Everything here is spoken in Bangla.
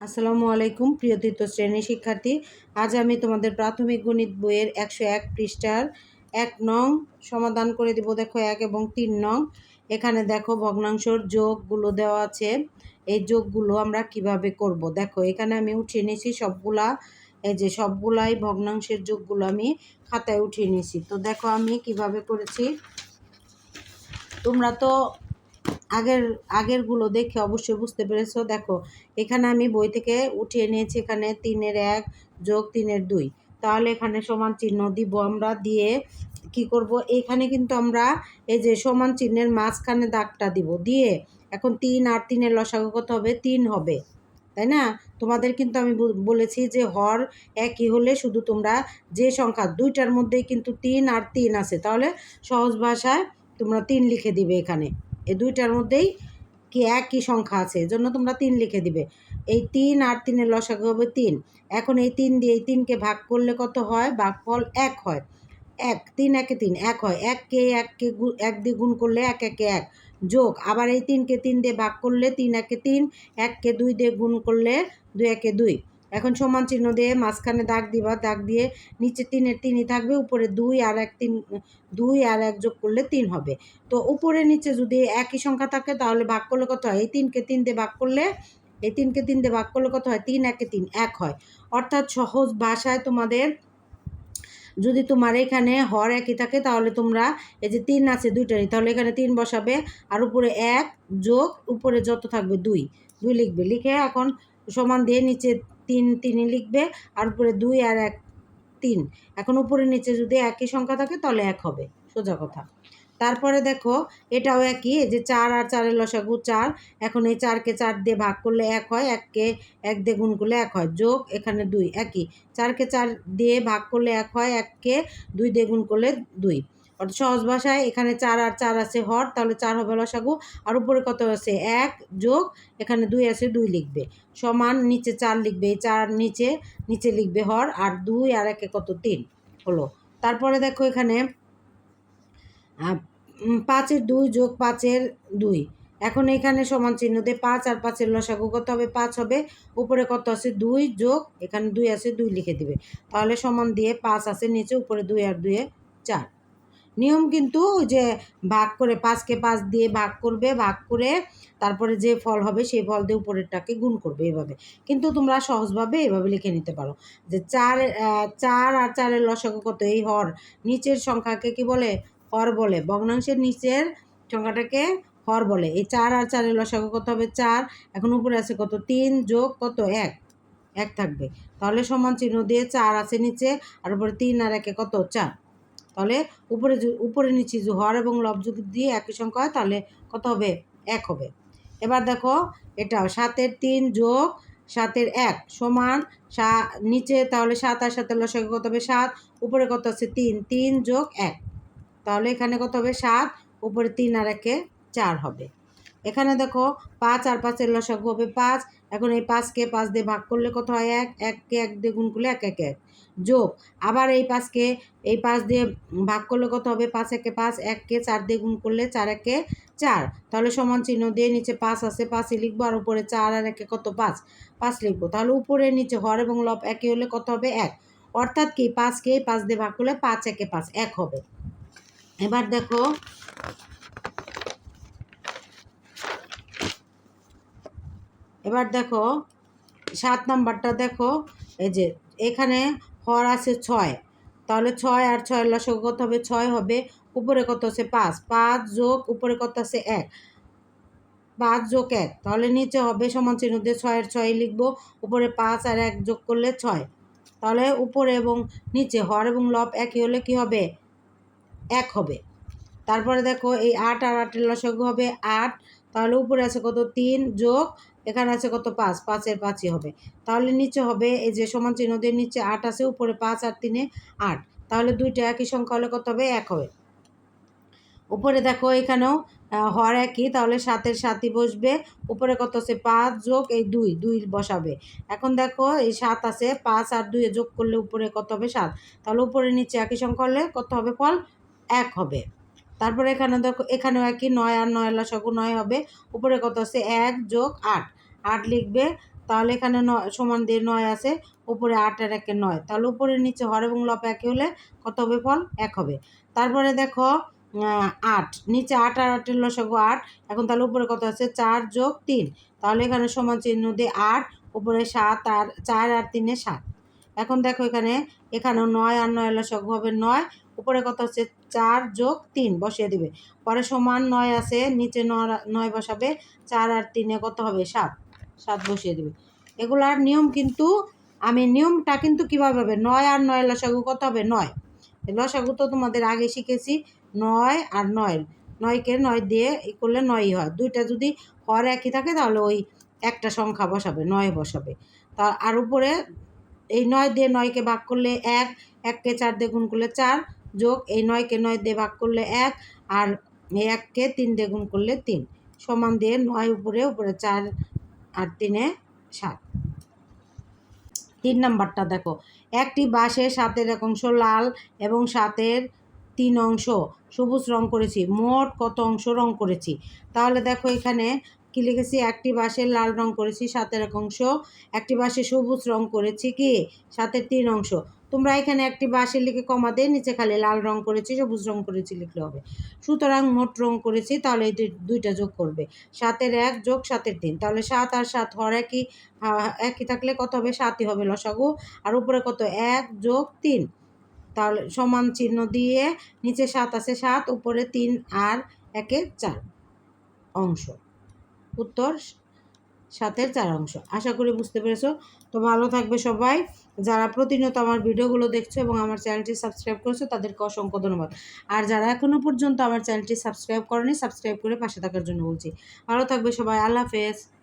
আসসালামু আলাইকুম, প্রিয় তৃতীয় শ্রেণি শিক্ষার্থী। আজ আমি তোমাদের প্রাথমিক গণিত বইয়ের একশো এক পৃষ্ঠার এক নং সমাধান করে দিব। দেখো এক এবং তিন নং। এখানে দেখো ভগ্নাংশর যোগগুলো দেওয়া আছে। এই যোগগুলো আমরা কীভাবে করব? দেখো, এখানে আমি উঠিয়ে নিয়েছি সবগুলা। এই যে সবগুলাই ভগ্নাংশের যোগগুলো আমি খাতায় উঠিয়ে নিয়েছি। তো দেখো আমি কীভাবে করেছি। তোমরা তো আগের, আগেরগুলো দেখে অবশ্যই বুঝতে পেরেছ। দেখো, এখানে আমি বই থেকে উঠিয়ে নিয়েছি, এখানে তিনের এক যোগ তিনের দুই। তাহলে এখানে সমান চিহ্ন দিব আমরা দিয়ে কি করব? এখানে কিন্তু আমরা এই যে সমান চিহ্নের মাঝখানে দাগটা দিব দিয়ে এখন তিন আর তিনের লসাগু কত হবে, তিন হবে, তাই না? তোমাদের কিন্তু আমি বলেছি যে হর একই হলে শুধু তোমরা যে সংখ্যা, দুইটার মধ্যেই কিন্তু তিন আর তিন আছে। তাহলে সহজ ভাষায় তোমরা তিন লিখে দিবে এখানে। এই দুইটার মধ্যেই কি একই সংখ্যা আছে? এজন্য তোমরা তিন লিখে দিবে। এই তিন আর তিনের লসাগু হবে তিন। এখন এই তিন দিয়ে এই তিনকে ভাগ করলে কত হয়? ভাগফল এক হয়। এক, তিন একে তিন, এক হয়। এককে এককে এক দিয়ে গুণ করলে এক, একে এক। যোগ, আবার এই তিনকে তিন দিয়ে ভাগ করলে তিন একে তিন, এককে দুই দিয়ে গুণ করলে দুই, একে দুই। এখন সমান চিহ্ন দিয়ে মাঝখানে দাগ দিবা, দাগ দিয়ে নিচে তিনের তিনই থাকবে, উপরে দুই আর এক তিন, দুই আর এক যোগ করলে তিন হবে। তো উপরে নিচে যদি একই সংখ্যা থাকে তাহলে ভাগ করলে কত হয়? এই তিনকে তিন দিয়ে ভাগ করলে, এই তিনকে তিন দিয়ে ভাগ করলে কত হয়? তিন, একে তিন, এক হয়। অর্থাৎ সহজ ভাষায় তোমাদের যদি তোমার এখানে হর একই থাকে তাহলে তোমরা এই যে তিন আছে দুইটারই, তাহলে এখানে তিন বসাবে আর উপরে এক যোগ, উপরে যত থাকবে দুই। দুই লিখবে। লিখে এখন সমান দিয়ে নিচে তিন তিনই লিখবে, আর উপরে দুই আর এক, তিন। এখন উপরে নিচে যদি একই সংখ্যা থাকে, তাহলে এক হবে। সোজা কথা। তারপরে দেখো, এটাও একই যে চার আর চারের লসাগু চার, এখন এই চারকে চার দিয়ে ভাগ করলে এক হয়, এককে এক দিয়ে গুণ করলে এক হয়। যোগ, এখানে দুই, একই। চারকে চার দিয়ে ভাগ করলে এক হয়, এককে দুই দিয়ে গুণ করলে দুই। অর্থাৎ সহজ ভাষায় এখানে চার আর চার আছে হর, তাহলে চার হবে লসাগু। আর উপরে কত আছে? এক যোগ, এখানে দুই আছে, দুই লিখবে। সমান নিচে চার লিখবে, এই চার নিচে নিচে লিখবে হর, আর দুই আর একে কত? তিন হলো। তারপরে দেখো এখানে পাঁচের দুই যোগ পাঁচের দুই। এখন এখানে সমান চিহ্ন দিয়ে পাঁচ আর পাঁচের লসাগু কত হবে? পাঁচ হবে। উপরে কত আছে? দুই যোগ, এখানে দুই আছে, দুই লিখে দিবে। তাহলে সমান দিয়ে পাঁচ আছে নিচে, উপরে দুই আর দুয়ে চার। নিয়ম কিন্তু যে ভাগ করে পাঁচকে পাঁচ দিয়ে ভাগ করবে, ভাগ করে তারপরে যে ফল হবে সেই ফল দিয়ে উপরেরটাকে গুণ করবে এভাবে। কিন্তু তোমরা সহজভাবে এভাবে লিখে নিতে পারো যে চার চার আর চারের লসাগু কত? এই হর। নিচের সংখ্যাকে কি বলে? হর বলে। ভগ্নাংশের নিচের সংখ্যাটাকে হর বলে। এই চার আর চারের লসাগু কত হবে? চার। এখন উপরে আছে কত? তিন যোগ কত? এক। এক থাকবে। তাহলে সমান চিহ্ন দিয়ে চার আছে নিচে, আর উপরে তিন আর একে কত? চার। তাহলে উপরে উপরে নিচে জোহর হর এবং লব যদি দিয়ে একই সংখ্যা হয়, তাহলে কত হবে? এক হবে। এবার দেখো এটাও সাতের তিন যোগ সাতের এক সমান সা, নিচে তাহলে সাত আর সাতের লসাকে কত হবে? সাত। উপরে কত আছে? তিন। তিন যোগ এক। তাহলে এখানে কত হবে? সাত। উপরে তিন আর একে চার হবে। এখানে দেখো পাঁচ আর পাঁচের লসাগু হবে পাঁচ। এখন এই পাঁচকে পাঁচ দিয়ে ভাগ করলে কত হয়? এক। এককে এক দিয়ে গুণ করলে এক এক এক। যোগ। আবার এই পাঁচকে, এই পাঁচ দিয়ে ভাগ করলে কত হবে? পাঁচ, একে পাঁচ। এককে চার দিয়ে গুণ করলে চার, একে চার। তাহলে সমান চিহ্ন দিয়ে নিচে পাঁচ আছে। পাঁচই লিখব আর উপরে চার আর একে কত? পাঁচ। পাঁচ লিখব। তাহলে উপরে, নিচে হর এবং লব একে হলে কত হবে? এক। অর্থাৎ কি? পাঁচকে পাঁচ দিয়ে ভাগ করলে পাঁচ, একে পাঁচ। এক হবে। এবার দেখো এবার দেখো, সাত নাম্বারটা দেখো, এই যে এখানে হর আছে ছয়। তাহলে ছয় আর ছয়ের লসক কত হবে? ছয় হবে। উপরে কত আছে? পাঁচ। পাঁচ যোগ, উপরে কত আছে? এক। পাঁচ যোগ এক। তাহলে নিচে হবে সমান চিহ্ন দিয়ে ছয়ের ছয় লিখব। উপরে পাঁচ আর এক যোগ করলে ছয়। তাহলে উপরে এবং নিচে হর এবং লব একই হলে কি হবে? এক হবে। তারপরে দেখো এই আট আর আটের লসক হবে আট। তাহলে উপরে আছে কত? তিন যোগ, এখানে আছে কত? পাঁচ। পাঁচের পাঁচই হবে। তাহলে নিচে হবে এই যে সমান চিহ্ন দিয়ে নিচে আট আছে, উপরে পাঁচ আর তিনে আট। তাহলে দুইটা একই সংখ্যা হলে কত হবে? এক হবে। উপরে দেখো এখানেও হর একই। তাহলে সাতের সাতই বসবে। উপরে কত আছে? পাঁচ যোগ এই দুই দুই বসাবে। এখন দেখো এই সাত আছে, পাঁচ আর দুই যোগ করলে উপরে কত হবে? সাত। তাহলে উপরে নিচে একই সংখ্যা হলে কত হবে? ফল এক হবে। তারপরে এখানে দেখো, এখানেও একই, নয় আর নয় লসাগু নয় হবে। উপরে কত আছে? এক যোগ আট। আট লিখবে, তাহলে এখানে নয় সমান দিয়ে নয় আছে। উপরে আট আর একে নয়। তাহলে উপরে নিচে হর এবং লব একে হলে কত হবে ফল? এক হবে। তারপরে দেখো আট। নিচে আট আর আটের লসাগু আট। এখন তাহলে উপরে কত আছে? চার যোগ তিন। তাহলে এখানে সমান চিহ্ন দিয়ে আট, উপরে সাত আর, চার আর তিনে সাত। এখন দেখো এখানে, এখানেও নয় আর নয় লসাগু হবে নয়। উপরে কত হচ্ছে চার যোগ তিন, বসিয়ে দিবে। পরে সমান নয় আছে, নিচে নয় বসাবে, চার আর তিনে কত হবে? সাত। সাত বসিয়ে দিবে। এগুলার নিয়ম কিন্তু, আমি নিয়মটা কিন্তু কীভাবে হবে? নয় আর নয় লসাগু কত হবে? নয়। লসাগু তো তোমাদের আগে শিখেছি। নয় আর নয়। নয়কে নয় দিয়ে করলে নয়ই হয়। দুইটা যদি হর একই থাকে, তাহলে ওই একটা সংখ্যা বসাবে, নয় বসাবে। তা আর উপরে এই নয় দিয়ে নয়কে ভাগ করলে এক, এককে চার দিয়ে গুণ করলে চার যোগ এই নয়কে নয় দিয়ে ভাগ করলে এক, আর এককে তিন দিয়ে গুণ করলে তিন। সমান দিয়ে নয় উপরে উপরে চার আর তিনে সাত। তিন নাম্বারটা দেখো। একটি বাঁশের সাতের এক অংশ লাল এবং সাতের তিন অংশ সবুজ রং করেছি। মোট কত অংশ রং করেছি? তাহলে দেখো এখানে কি লিখেছি? একটি বাঁশের লাল রং করেছি, সাতের এক অংশ। একটি বাঁশে সবুজ রং করেছি কি? সাতের তিন অংশ। তোমরা এখানে একটি বাঁশের লিখে কমা দিয়ে নিচে খালি লাল রং করেছি, সবুজ রং করেছি লিখলে হবে। সুতরাং মোট রং করেছি, তাহলে এই দুইটা যোগ করবে। সাতের এক যোগ সাতের তিন, তাহলে সাত আর সাত হর একই একই থাকলে কত হবে? সাতই হবে লসাগু। আর উপরে কত? এক যোগ তিন। তাহলে সমান চিহ্ন দিয়ে নিচে সাত আছে সাত, উপরে তিন আর একে চার অংশ। উত্তর সাতের চার অংশ। আশা করি বুঝতে পেরেছ। তো ভালো থাকবে সবাই। যারা প্রতিনিয়ত আমার ভিডিওগুলো দেখছ এবং আমার চ্যানেলটি সাবস্ক্রাইব করেছ, তাদেরকে অসংখ্য ধন্যবাদ। আর যারা এখনও পর্যন্ত আমার চ্যানেলটি সাবস্ক্রাইব করেনি, সাবস্ক্রাইব করে পাশে থাকার জন্য বলছি। ভালো থাকবে সবাই। আল্লাহ হাফেজ।